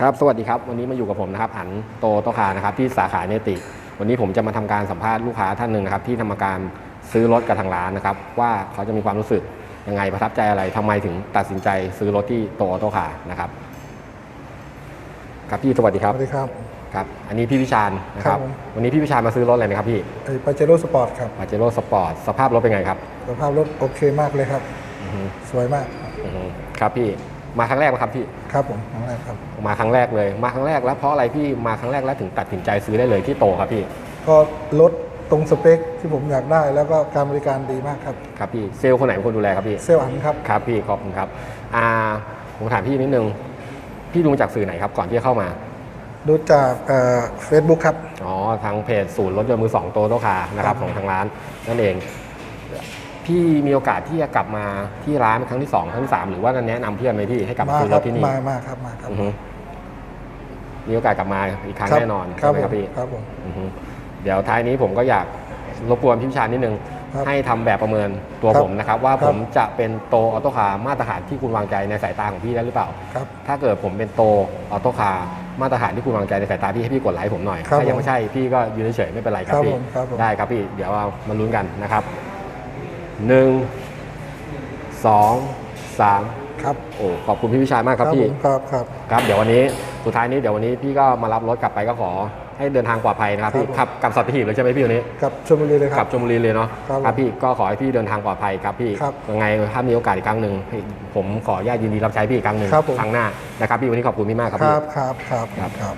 ครับ สวัสดีครับ วันนี้มาอยู่กับผมนะครับอันโตโตคานะครับที่สาขาเนติ วันนี้ผมจะมาทำการสัมภาษณ์ลูกค้าท่านหนึ่งนะครับที่ทำการซื้อรถกับทางร้านนะครับ ว่าเขาจะมีความรู้สึกยังไงประทับใจอะไรทำไมถึงตัดสินใจซื้อรถที่โตโตคานะครับ ครับพี่สวัสดีคสรับวัสดีครับครับอันนี้พี่วิชาญนะครับครับผมวันนี้พี่วิชาญมาซื้อรถอะไรนะครับพี่ไอ้ปาเจโร่สปอร์ตครับปาเจโร่สปอร์ตสภาพรถเป็นไงครับ สภาพรถโอเคมากเลยครับอือฮึสวยมากอือฮึครับพี่ มาครั้งแรกไหมครับพี่ครับผมครั้งแรกครับ มาครั้งแรกเลย มาครั้งแรกแล้วเพราะอะไรพี่มาครั้งแรกแล้วถึงตัดสินใจซื้อได้เลยที่โตครับพี่ ก็รถตรงสเปคที่ผมอยากได้แล้วก็การบริการดีมากครับครับพี่เซลล์คนไหนเป็นคนดูแลครับพี่เซลล์อันครับครับพี่ขอบคุณครับอ่าผมถามพี่นิดนึงพี่ดูจากสื่อไหนครับก่อนที่จะเข้ามา ดูจากเฟซบุ๊กครับอ๋อทางเพจศูนย์รถยนต์มือสองโตโตคานะครับครับของทางร้านนั่นเอง พี่มีโอกาสที่จะกลับมาที่ร้านครั้งที่สองครั้งที่สามหรือว่าแนะนำเพื่อนไหมพี่ให้กลับมาซื้อครรัถที่นี่มามาครับมาครับอือฮึมีโอกาสกลับมาอีกครั้งครับแน่นอนครับใช่ไหมครับผมพี่ครับผมอือฮึเดี๋ยวท้ายนี้ผมก็อยากรบกวนพี่วิชาญนิดนึงครับให้ทำแบบประเมินตัวครับผมนะครับ ว่าครับผมจะเป็นโตออโต้คาร์มาตรฐานที่คุณวางใจในสายตาของพี่ได้หรือเปล่าครับถ้าเกิดผมเป็นโตออโต้คาร์มาตรฐานที่คุณวางใจในสายตาพี่ให้พี่กดไลค์ผมหน่อยครับถ้ายังผมไม่ใช่พี่ก็ยืนเฉยๆไม่เป็นไรครับครับพี่ผมครับผมได้ครับพี่เดี๋ยวเรามาลุ้นกันนะครับ หนึ่งสองสามครับโอ้ขอบคุณพี่วิชาญมากครับพี่ผมครับครับครับ เดี๋ยววันนี้สุดท้ายนี้เดี๋ยววันนี้พี่ก็มารับรถกลับไปก็ขอให้เดินทางปลอดภัยนะครับพี่ครับขับกลับสัตหีบเลยใช่ไหมพี่วันนี้กับชลบุรีเลยคกลัรับบชลบุรีเลยเนาะครับพี่ก็ขอให้พี่เดินทางปลอดภัยครับพี่ครับยังไงถ้ามีโอกาสอีกครั้งหนึ่งผมขออนุญาตยินดีรับใช้พี่อีกครั้งหนึ่งครับผม ครั้งหน้านะครับพี่วันนี้ขอบคุณพี่มากครับคพี่ รับครับครับครับครับ